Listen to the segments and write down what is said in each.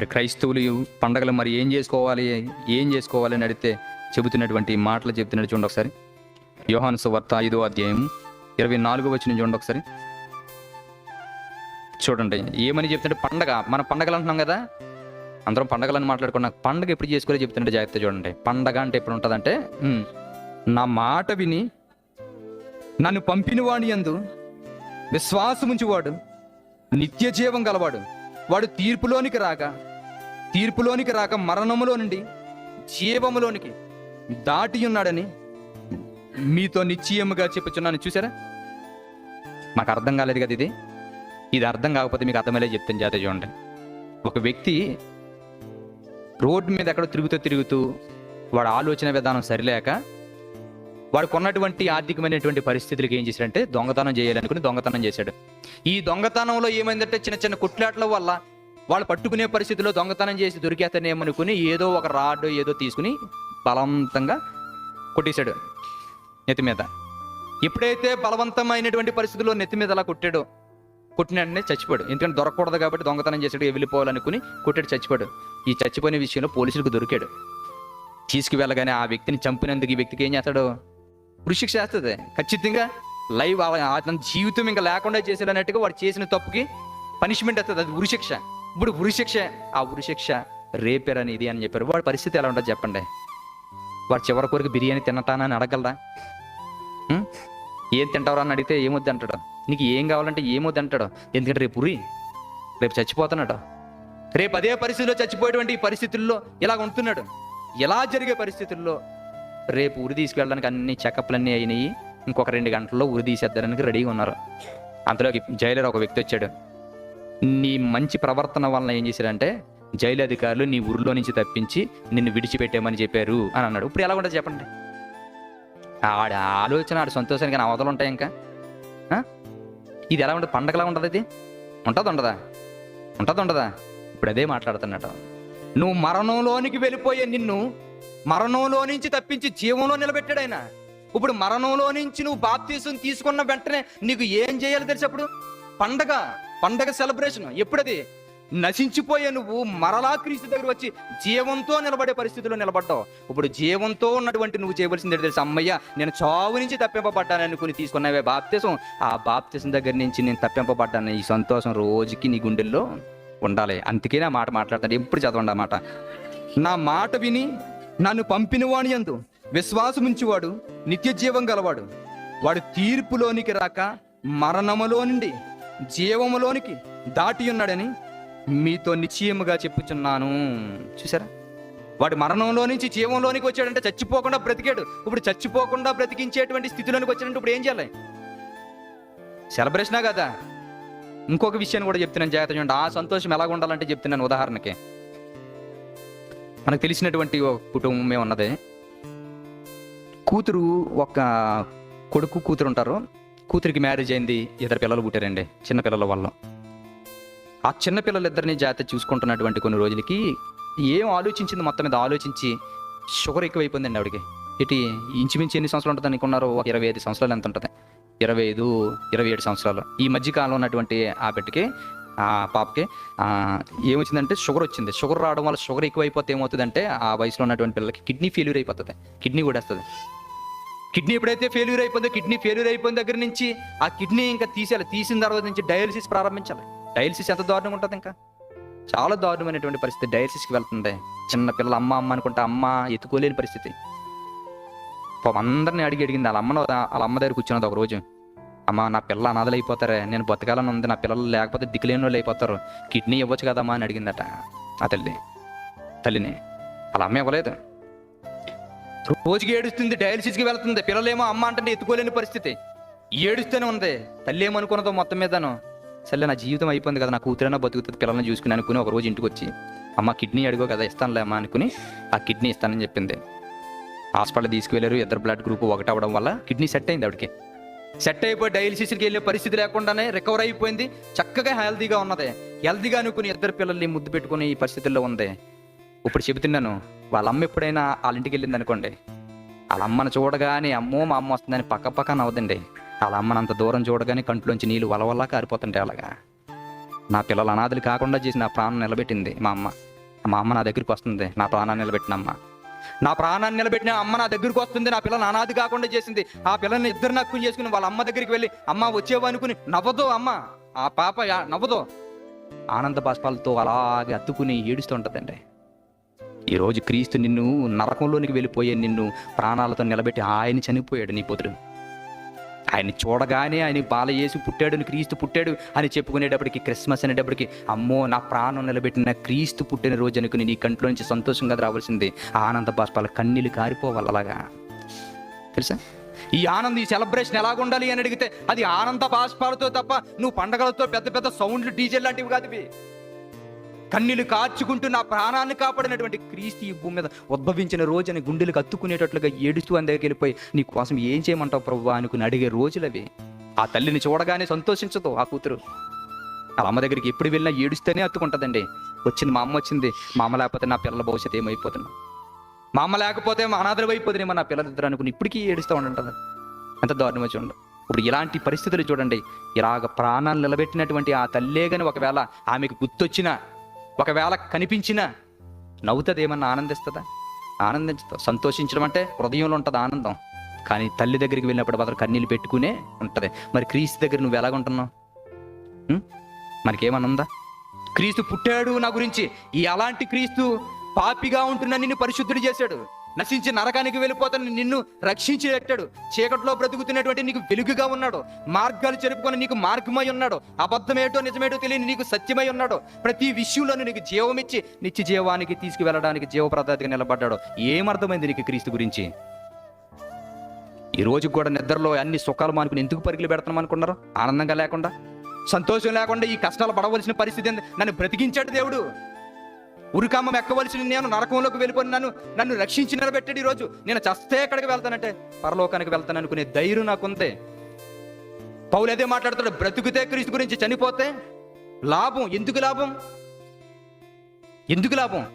మరి క్రైస్తవులు పండగలు మరి ఏం చేసుకోవాలి ఏం చేసుకోవాలి అని అడిగితే చెబుతున్నటువంటి మాటలు చెబుతున్నట్టు చూడండి ఒకసారి. యోహాను సువార్త ఐదో అధ్యాయం ఇరవై నాలుగో వచ్చిన చూడండి ఒకసారి. చూడండి ఏమని చెప్తుంటే పండగ మన పండగలు అంటున్నాం కదా. అందరం పండగలను మాట్లాడుకున్నాం. పండగ ఎప్పుడు చేసుకోవాలో చెప్తుంటే జాగ్రత్త చూడండి. పండగ అంటే ఎప్పుడు ఉంటుందంటే అంటే నా మాట విని నన్ను పంపిన వాడి యందు విశ్వాసముంచువాడు నిత్య జీవం గలవాడు. వాడు తీర్పులోనికి రాక తీర్పులోనికి రాక మరణములో నుండి జీవములోనికి దాటి ఉన్నాడని మీతో నిశ్చయముగా చెప్పుచున్నాను. చూసారా మాకు అర్థం కాలేదు కదా ఇది. ఇది అర్థం కాకపోతే మీకు అర్థమయ్యే చెప్తాను జాతీయ చూడండి. ఒక వ్యక్తి రోడ్డు మీద ఎక్కడ తిరుగుతూ తిరుగుతూ వాడు ఆలోచన విధానం సరిలేక వాడు కొన్నటువంటి ఆర్థికమైనటువంటి పరిస్థితులకు ఏం చేశాడంటే దొంగతనం చేయాలనుకుని దొంగతనం చేశాడు. ఈ దొంగతనంలో ఏమైందంటే చిన్న చిన్న కుట్లాట్ల వల్ల వాళ్ళు పట్టుకునే పరిస్థితిలో దొంగతనం చేసి దొరికేతనేమనుకుని ఏదో ఒక రాడ్ ఏదో తీసుకుని బలవంతంగా కొట్టేశాడు నెత్తి మీద. ఎప్పుడైతే బలవంతమైనటువంటి పరిస్థితుల్లో నెత్తి మీద అలా కొట్టాడో. కొట్టిన వెంటనే చచ్చిపోయాడు. ఎందుకంటే దొరకకూడదు కాబట్టి దొంగతనం చేసాడు వెళ్ళిపోవాలనుకుని కొట్టాడు చచ్చిపోయాడు. ఈ చచ్చిపోయిన విషయంలో పోలీసులకు దొరికాడు. తీసుకువెళ్ళగానే ఆ వ్యక్తిని చంపినందుకు ఈ వ్యక్తికి ఏం చేస్తాడు? ఉరిశిక్ష చేస్తుంది. ఖచ్చితంగా లైవ్ అతని జీవితం ఇంకా లేకుండా చేసేటట్టుగా వాడు చేసిన తప్పుకి పనిష్మెంట్ వస్తుంది అది ఉరిశిక్ష. ఇప్పుడు ఉరిశిక్ష ఆ ఉరిశిక్ష రేపేరని ఇది అని చెప్పారు. వాడి పరిస్థితి ఎలా ఉంటుంది చెప్పండి. వాడు చివరి కొరకు బిర్యానీ తినటానా అని అడగలరా? ఏం తింటావురా అని అడిగితే ఏమొద్దు అంటాడు. నీకు ఏం కావాలంటే ఏమొద్దు అంటాడు. ఎందుకంటే రేపు ఉరి రేపు చచ్చిపోతున్నాడు రేపు అదే పరిస్థితిలో చచ్చిపోయేటువంటి ఈ పరిస్థితుల్లో ఇలా ఉంటున్నాడు. ఎలా జరిగే పరిస్థితుల్లో రేపు ఉరి తీసుకెళ్ళడానికి అన్ని చెకప్లన్నీ అయినాయి. ఇంకొక రెండు గంటల్లో ఉరి తీసేద్దడానికి రెడీగా ఉన్నారు. అంతలోకి జైలర్ ఒక వ్యక్తి వచ్చాడు. నీ మంచి ప్రవర్తన వలన ఏం చేశారంటే జైలు అధికారులు నీ ఊరిలో నుంచి తప్పించి నిన్ను విడిచిపెట్టామని చెప్పారు అని అన్నాడు. ఇప్పుడు ఎలా ఉంటుంది చెప్పండి. ఆడ ఆలోచన ఆడ సంతోషానికి అవతలు ఉంటాయి ఇంకా? ఇది ఎలా ఉంటుంది? పండగలా ఉంటుంది ఇది? ఉంటుంది ఉండదా? ఉంటుంది ఉండదా? ఇప్పుడు అదే మాట్లాడుతున్నట నువ్వు మరణంలోనికి వెళ్ళిపోయే నిన్ను మరణంలో నుంచి తప్పించి జీవంలో నిలబెట్టాడు ఆయన. ఇప్పుడు మరణంలో నుంచి నువ్వు బాప్తీసం తీసుకున్న వెంటనే నీకు ఏం చేయాలి తెలిసి అప్పుడు పండగ. పండగ సెలబ్రేషన్. ఎప్పుడది? నశించిపోయే నువ్వు మరలా క్రీస్తు దగ్గర వచ్చి జీవంతో నిలబడే పరిస్థితిలో నిలబడ్డావు. ఇప్పుడు జీవంతో ఉన్నటువంటి నువ్వు చేయవలసింది తెలుసు? అమ్మయ్య నేను చావు నుంచి తప్పింపబడ్డాను అనుకుని తీసుకున్నావే బాప్తిసం. ఆ బాప్తిసం దగ్గర నుంచి నేను తప్పింపబడ్డాను. ఈ సంతోషం రోజుకి నీ గుండెల్లో ఉండాలి. అందుకే నా మాట మాట్లాడతాను ఎప్పుడు చదవండి అన్నమాట మాట. నా మాట విని నన్ను పంపినవాణి అందు విశ్వాసం విశ్వాసముంచువాడు నిత్య జీవం గలవాడు. వాడు తీర్పులోనికి రాక మరణములో నుండి జీవములోనికి దాటి ఉన్నాడని మీతో నిశ్చయముగా చెప్పుచున్నాను. చూసారా వాడు మరణంలో నుంచి జీవంలోనికి వచ్చాడంటే చచ్చిపోకుండా బ్రతికాడు. ఇప్పుడు చచ్చిపోకుండా బ్రతికించేటువంటి స్థితిలోనికి వచ్చాడంటే ఇప్పుడు ఏం చేయాలి? సెలబ్రేషనా కదా? ఇంకొక విషయాన్ని కూడా చెప్తున్నాను జాగ్రత్త చూడండి. ఆ సంతోషం ఎలా ఉండాలంటే చెప్తున్నాను ఉదాహరణకి. మనకు తెలిసినటువంటి ఒక కుటుంబమే ఉన్నది కూతురు ఒక కొడుకు కూతురు ఉంటారు. కూతురికి మ్యారేజ్ అయింది ఇద్దరు పిల్లలు పుట్టారండి చిన్న పిల్లల వల్ల. ఆ చిన్న పిల్లలిద్దరిని జాగ్రత్త చూసుకుంటున్నటువంటి కొన్ని రోజులకి ఏం ఆలోచించింది మొత్తం మీద ఆలోచించి షుగర్ ఎక్కువైపోయిందండి ఆవిడకి. ఇటు ఇంచుమించు ఎన్ని సంవత్సరాలు ఉంటుంది అనుకున్నారు? ఒక ఇరవై ఐదు సంవత్సరాలు ఎంత ఉంటుంది? ఇరవై ఐదు ఇరవై ఏడు సంవత్సరాలు. ఈ మధ్య కాలంలో ఉన్నటువంటి ఆ బిడ్డకి ఆ పాపకి ఏమొచ్చిందంటే షుగర్ వచ్చింది. షుగర్ రావడం వల్ల షుగర్ ఎక్కువైపోతే ఏమవుతుందంటే ఆ వయసులో ఉన్నటువంటి పిల్లలకి కిడ్నీ ఫెయిల్యూర్ అయిపోతుంది. కిడ్నీ కూడా వస్తుంది కిడ్నీ ఎప్పుడైతే ఫెయిల్యూర్ అయిపోయిందో కిడ్నీ ఫెయిల్యూర్ అయిపోయిన దగ్గర నుంచి ఆ కిడ్నీ ఇంకా తీసేయాలి. తీసిన తర్వాత నుంచి డయాలసిస్ ప్రారంభించాలి. డయాలసిస్ ఎంత దారుణంగా ఉంటుంది ఇంకా? చాలా దారుణమైనటువంటి పరిస్థితి డయాలసిస్కి వెళ్తుంది. చిన్న పిల్లలు అమ్మ అమ్మ అనుకుంటే అమ్మ ఎత్తుకోలేని పరిస్థితి. అందరిని అడిగి అడిగింది. వాళ్ళ అమ్మను వాళ్ళ అమ్మ దగ్గర కూర్చున్నది ఒక రోజు. అమ్మ నా పిల్ల అనాథలు అయిపోతారే నేను బతకాలని ఉంది. నా పిల్లలు లేకపోతే దిక్కులేని వాళ్ళు అయిపోతారు. కిడ్నీ ఇవ్వచ్చు కదమ్మా అని అడిగిందట ఆ తల్లి. తల్లిని. వాళ్ళ అమ్మ ఇవ్వలేదు. రోజుకి ఏడుస్తుంది డయాలసిస్కి వెళ్తుంది. పిల్లలేమో అమ్మ అంటే ఎత్తుకోలేని పరిస్థితి. ఏడుస్తూనే ఉంది. తల్లి ఏమనుకున్నదో మొత్తం మీదను. సరే నా జీవితం అయిపోయింది కదా నా కూతురైనా బతుకుతుంది పిల్లల్ని చూసుకుని అనుకుని ఒక రోజు ఇంటికి వచ్చి అమ్మ కిడ్నీ అడిగో కదా ఇస్తానులే అమ్మ అనుకుని ఆ కిడ్నీ ఇస్తానని చెప్పింది. హాస్పిటల్ తీసుకువెళ్ళారు ఇద్దరు బ్లడ్ గ్రూప్ ఒకటి అవ్వడం వల్ల కిడ్నీ సెట్ అయింది ఆవిడకి. సెట్ అయిపోయి డయాలసిస్కి వెళ్ళే పరిస్థితి లేకుండానే రికవర్ అయిపోయింది. చక్కగా హెల్తీగా ఉన్నది. హెల్తీగా అనుకుని ఇద్దరు పిల్లల్ని ముద్దు పెట్టుకుని ఈ పరిస్థితుల్లో ఉంది. ఇప్పుడు చెబుతున్నాను వాళ్ళ అమ్మ ఎప్పుడైనా వాళ్ళ ఇంటికి వెళ్ళింది అనుకోండి వాళ్ళ అమ్మను చూడగానే అమ్మో మా అమ్మ వస్తుందని పక్క పక్క నవ్వదండి. వాళ్ళ అమ్మను అంత దూరం చూడగానే కంట్లోంచి నీళ్ళు వలవల్లా కారిపోతుంటాయి అలాగా. నా పిల్లలు అనాథలు కాకుండా చేసి నా ప్రాణం నిలబెట్టింది మా అమ్మ. మా అమ్మ నా దగ్గరికి వస్తుంది నా ప్రాణాన్ని నిలబెట్టిన అమ్మ నా ప్రాణాన్ని నిలబెట్టిన అమ్మ నా దగ్గరికి వస్తుంది నా పిల్లలు అనాది కాకుండా చేసింది. ఆ పిల్లల్ని ఇద్దరు నక్కుని చేసుకుని వాళ్ళ అమ్మ దగ్గరికి వెళ్ళి అమ్మ వచ్చేవా అనుకుని నవ్వదు అమ్మ. ఆ పాప యా- ఆనంద బాష్పాలతో అలాగే అత్తుకుని ఏడుస్తుంటుందండి ఈరోజు క్రీస్తు నిన్ను నరకంలోనికి వెళ్ళిపోయే నిన్ను ప్రాణాలతో నిలబెట్టి ఆయన చనిపోయాడు నీ పొదుడు ఆయన చూడగానే ఆయన బాల చేసి పుట్టాడు క్రీస్తు పుట్టాడు అని చెప్పుకునేటప్పటికి క్రిస్మస్ అనేటప్పటికి అమ్మో నా ప్రాణం నిలబెట్టిన క్రీస్తు పుట్టిన రోజు అనుకుని నీ కంట్లో నుంచి సంతోషంగా రావాల్సింది ఆనంద బాష్పాల కన్నీళ్ళు కారిపోవాలి అలాగా. తెలుసా? ఈ ఆనందం ఈ సెలబ్రేషన్ ఎలాగ ఉండాలి అని అడిగితే అది ఆనంద బాష్పాలతో తప్ప నువ్వు పండగలతో పెద్ద పెద్ద సౌండ్లు డీజే లాంటివి కాదు కన్నీలు కాచుకుంటూ కార్చుకుంటూ నా ప్రాణాన్ని కాపాడినటువంటి క్రీస్తు ఈ భూమి మీద ఉద్భవించిన రోజుని గుండెలకు అత్తుకునేటట్లుగా ఏడుస్తూ అని దగ్గరికి వెళ్ళిపోయి నీ కోసం ఏం చేయమంటావు ప్రభు? అనుకుని అడిగే రోజులవి. ఆ తల్లిని చూడగానే సంతోషించదు ఆ కూతురు. వాళ్ళ అమ్మ దగ్గరికి ఎప్పుడు వెళ్ళినా ఏడుస్తూనే అత్తుకుంటుందండి వచ్చింది మా అమ్మ వచ్చింది మా అమ్మ లేకపోతే నా పిల్లల భవిష్యత్తు ఏమైపోతున్నా మా అమ్మ లేకపోతే మా అనాథలు అయిపోతుందేమో నా పిల్లలిద్దరు అనుకుని ఇప్పటికీ ఏడుస్తూ ఉంటుంటుంది ఎంత దారుణం వచ్చి ఉండదు ఇప్పుడు ఇలాంటి పరిస్థితులు చూడండి. ఇలాగ ప్రాణాలు నిలబెట్టినటువంటి ఆ తల్లే కానీ ఒకవేళ ఆమెకు గుర్తొచ్చినా ఒకవేళ కనిపించినా నవ్వుతుంది ఏమన్నా ఆనందిస్తుందా? ఆనందించదు. సంతోషించడం అంటే హృదయంలో ఉంటుంది ఆనందం. కానీ తల్లి దగ్గరికి వెళ్ళినప్పుడు మాత్రం కన్నీళ్ళు పెట్టుకునే ఉంటుంది. మరి క్రీస్తు దగ్గర నువ్వు ఎలాగుంటున్నావు ఉం? మనకేమన్నా క్రీస్తు పుట్టాడు నా గురించి. ఈ అలాంటి క్రీస్తు పాపిగా ఉంటున్న నిన్ను పరిశుద్ధుడు చేశాడు. నశించి నరకానికి వెళ్ళిపోతాను నిన్ను రక్షించి పెట్టాడు చీకట్లో బ్రతుకుతున్నటువంటి నీకు వెలుగుగా ఉన్నాడు. మార్గాలు చెరుపుకొని నీకు మార్గమై ఉన్నాడు. అబద్ధమేటో నిజమేటో తెలియని నీకు సత్యమై ఉన్నాడు. ప్రతి విషయంలోనూ నీకు జీవమిచ్చి నిత్య జీవానికి తీసుకువెళ్ళడానికి జీవప్రదాతిగా నిలబడ్డాడు. ఏమర్థమైంది నీకు క్రీస్తు గురించి? ఈ రోజు కూడా నిద్రలో అన్ని సుఖాలు మానుకుని ఎందుకు పరుగులు పెడతాం అనుకున్నారు? ఆనందంగా లేకుండా? సంతోషం లేకుండా ఈ కష్టాలు పడవలసిన పరిస్థితి నన్ను బ్రతికించాడు దేవుడు. ఉరికమ్మం ఎక్కవలసిన నేను నరకంలోకి వెళ్ళిపోయి నన్ను నన్ను రక్షించి నిలబెట్టాడు ఈ రోజు నేను చస్తే ఎక్కడికి వెళ్తానంటే పరలోకానికి వెళ్తాను అనుకునే ధైర్యం నాకుంది. పౌలు అదే మాట్లాడతాడు బ్రతుకుతే క్రీస్తు గురించి చనిపోతే లాభం. ఎందుకు లాభం? ఎందుకు లాభం?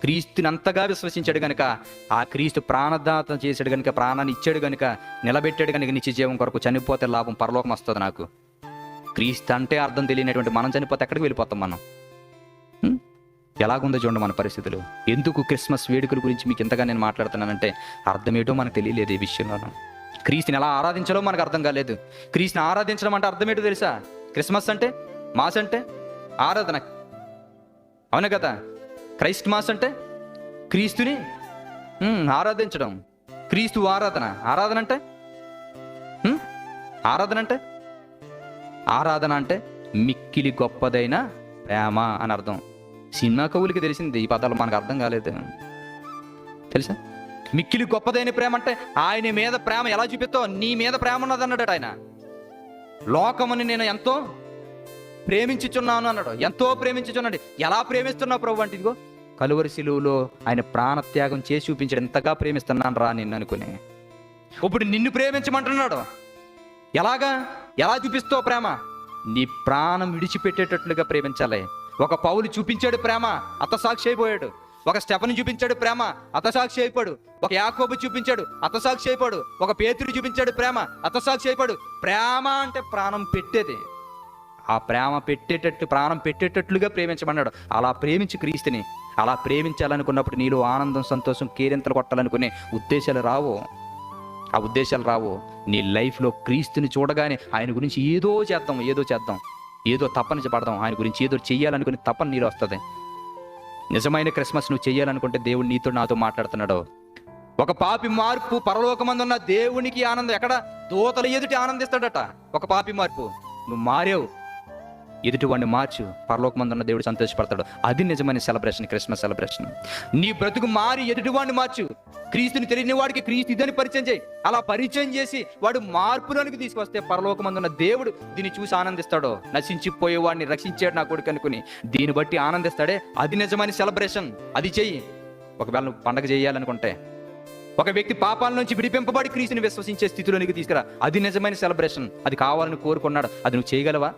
క్రీస్తుని అంతగా విశ్వసించాడు గనుక ఆ క్రీస్తు ప్రాణదాత చేశాడు గనుక ప్రాణాన్ని ఇచ్చాడు గనుక నిలబెట్టాడు గనుక నిత్య జీవం కొరకు చనిపోతే లాభం పరలోకం వస్తుంది నాకు. క్రీస్తు అంటే అర్థం తెలియనటువంటి మనం చనిపోతే ఎక్కడికి వెళ్ళిపోతాం మనం? ఎలాగుందో చూడండి మన పరిస్థితులు. ఎందుకు క్రిస్మస్ వేడుకల గురించి మీకు ఇంతగా నేను మాట్లాడుతున్నానంటే అర్థమేటో మనకు తెలియలేదు ఈ విషయంలోనూ. క్రీస్తుని ఎలా ఆరాధించాలో మనకు అర్థం కాలేదు. క్రీస్తుని ఆరాధించడం అంటే అర్థమేటో తెలుసా? క్రిస్మస్ అంటే మాస్ అంటే ఆరాధన. అవును కదా? క్రైస్ట్ మాస్ అంటే క్రీస్తుని ఆరాధించడం. క్రీస్తు ఆరాధన. ఆరాధన అంటే ఆరాధన అంటే ఆరాధన అంటే మిక్కిలి గొప్పదైన ప్రేమ అని అర్థం. సినిమా కవులకి తెలిసింది ఈ పదాలు మనకు అర్థం కాలేదు. తెలుసా? మిక్కిలి గొప్పదైన ప్రేమ అంటే ఆయన మీద ప్రేమ ఎలా చూపిస్తావు నీ మీద ప్రేమ ఉన్నది అన్నాడు ఆయన. లోకముని నేను ఎంతో ప్రేమించుచున్నాను అన్నాడు. ఎంతో ప్రేమించుచున్నాడు. ఎలా ప్రేమిస్తున్నావు ప్రభు అంటే ఇదిగో కలువరి శిలువులో ఆయన ప్రాణత్యాగం చేసి చూపించాడు. ఎంతగా ప్రేమిస్తున్నాను రా నిన్ను అనుకుని. ఇప్పుడు నిన్ను ప్రేమించమంటున్నాడు. ఎలాగా? ఎలా చూపిస్తావు ప్రేమ? నీ ప్రాణం విడిచిపెట్టేటట్లుగా ప్రేమించాలి. ఒక పౌలు చూపించాడు ప్రేమ అతసాక్షి అయిపోయాడు. ఒక స్టెఫను చూపించాడు ప్రేమ అతసాక్షి అయిపోయాడు. ఒక యాకోబు చూపించాడు అతసాక్షి అయిపోడు ఒక పేతురు చూపించాడు ప్రేమ అతసాక్షి అయిపోడు ప్రేమ అంటే ప్రాణం పెట్టేది. ఆ ప్రేమ పెట్టేటట్టు ప్రాణం పెట్టేటట్లుగా ప్రేమించమన్నాడు. అలా ప్రేమించి క్రీస్తుని అలా ప్రేమించాలనుకున్నప్పుడు నీలో ఆనందం సంతోషం కేరింతలు కొట్టాలనుకునే ఉద్దేశాలు రావు. ఆ ఉద్దేశాలు రావు. నీ లైఫ్లో క్రీస్తుని చూడగానే ఆయన గురించి ఏదో చేద్దాం ఏదో చేద్దాం. ఏదో తప్పని పడదాం ఆయన గురించి ఏదో చెయ్యాలనుకుని తప్పని నీరు వస్తుంది. నిజమైన క్రిస్మస్ నువ్వు చెయ్యాలనుకుంటే దేవుడు నీతో నాతో మాట్లాడుతున్నాడు. ఒక పాపి మార్పు పరలోకమందున్న దేవునికి ఆనందం. ఎక్కడ? దూతల ఎదుటి ఆనందిస్తాడట. ఒక పాపి మార్పు. నువ్వు మారావు. ఎదుటి వాడిని మార్చు. పరలోకమందున్న దేవుడు సంతోషపడతాడు. అది నిజమైన సెలబ్రేషన్ క్రిస్మస్ సెలబ్రేషన్ నీ బ్రతుకు మారి ఎదుటి వాడిని మార్చు. క్రీస్తుని తెలియని వాడికి క్రీస్తు ఇదని పరిచయం చేయి. అలా పరిచయం చేసి వాడు మార్పులోనికి తీసుకొస్తే పరలోకమందున్న దేవుడు దీన్ని చూసి ఆనందిస్తాడు? నశించిపోయే వాడిని రక్షించాడు నా కొడుకు అనుకుని. దీన్ని బట్టి ఆనందిస్తాడే? అది నిజమైన సెలబ్రేషన్. అది చెయ్యి. ఒకవేళ నువ్వు పండగ చేయాలనుకుంటే. ఒక వ్యక్తి పాపాల నుంచి విడిపింపబడి క్రీస్తుని విశ్వసించే స్థితిలోనికి తీసుకురా. అది నిజమైన సెలబ్రేషన్. అది కావాలని కోరుకున్నాడు. అది నువ్వు చేయగలవా?